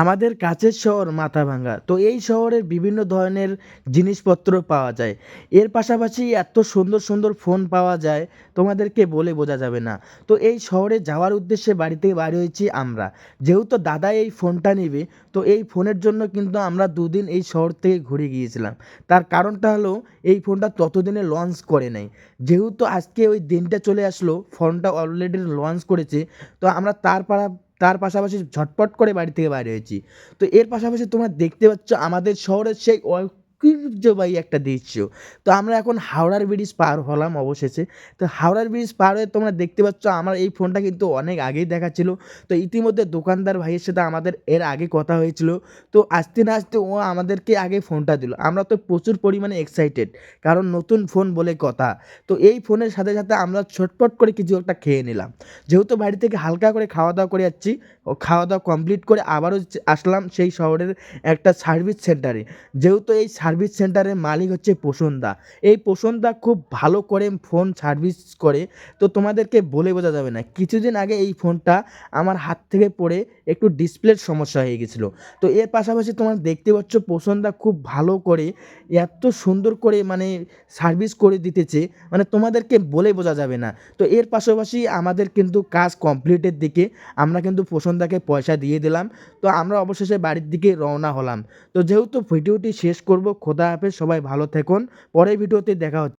আমাদের কাছের শহর মাথাভাঙ্গা। তো এই শহরের বিভিন্ন ধরনের জিনিসপত্র পাওয়া যায়। এর পাশাপাশি এত সুন্দর সুন্দর ফোন পাওয়া যায়, তোমাদেরকে বলে বোঝা যাবে না। তো এই শহরে যাওয়ার উদ্দেশ্যে বাড়ি থেকে বাড়ি হয়েছি আমরা। যেহেতু দাদা এই ফোনটা নেবে, তো এই ফোনের জন্য কিন্তু আমরা দুদিন এই শহর থেকে ঘুরে গিয়েছিলাম। তার কারণটা হলো, এই ফোনটা ততদিনে লঞ্চ করে নাই। যেহেতু আজকে ওই দিনটা চলে আসলো, ফোনটা অলরেডি লঞ্চ করেছে, তো আমরা তার পাড়া তার পাশাপাশি ঝটপট করে বাড়ি থেকে বাইরে হয়েছি। তো এর পাশাপাশি তোমরা দেখতে পাচ্ছ আমাদের শহরের সেই ঐতিহ্যবাহী একটা দৃশ্য। তো আমরা এখন হাওড়ার ব্রিজ পার হলাম অবশেষে। তো হাওড়ার ব্রিজ পার হয়ে তোমরা দেখতে পাচ্ছ, আমার এই ফোনটা কিন্তু অনেক আগেই দেখাচ্ছিল। তো ইতিমধ্যে দোকানদার ভাইয়ের সাথে আমাদের এর আগে কথা হয়েছিল। তো আসতে না আসতে ও আমাদেরকে আগে ফোনটা দিল। আমরা তো প্রচুর পরিমাণে এক্সাইটেড কারণ নতুন ফোন বলে কথা। তো এই ফোনের সাথে সাথে আমরা ছটপট করে কিছু একটা খেয়ে নিলাম। যেহেতু বাড়ি থেকে হালকা করে খাওয়া দাওয়া করে যাচ্ছি, ও খাওয়া দাওয়া কমপ্লিট করে আবারও আসলাম সেই শহরের একটা সার্ভিস সেন্টারে যেহেতু এই সার্ভিস সেন্টারের মালিক হচ্ছে পোষণদা এই পোষণদা খুব ভালো করে ফোন সার্ভিস করে। তো তোমাদেরকে বলে বোঝা যাবে না। কিছুদিন আগে এই ফোনটা আমার হাত থেকে পড়ে একটু ডিসপ্লের সমস্যা হয়ে গেছিল। তো এর পাশাপাশি তোমার দেখতে পাচ্ছ পোষণদা খুব ভালো করে এত সুন্দর করে মানে সার্ভিস করে দিতেছে। মানে তোমাদেরকে বলে বোঝা যাবে না। তো এর পাশাপাশি আমাদের কিন্তু কাজ কমপ্লিটের দিকে আমরা কিন্তু পোষণদাকে পয়সা দিয়ে দিলাম। তো আমরা অবশেষে বাড়ির দিকে রওনা হলাম। তো যেহেতু ভিডিওটি শেষ করব খোদা হাফেজ সবাই ভালো থেকুন। পরের ভিডিওতে দেখা হচ্ছে।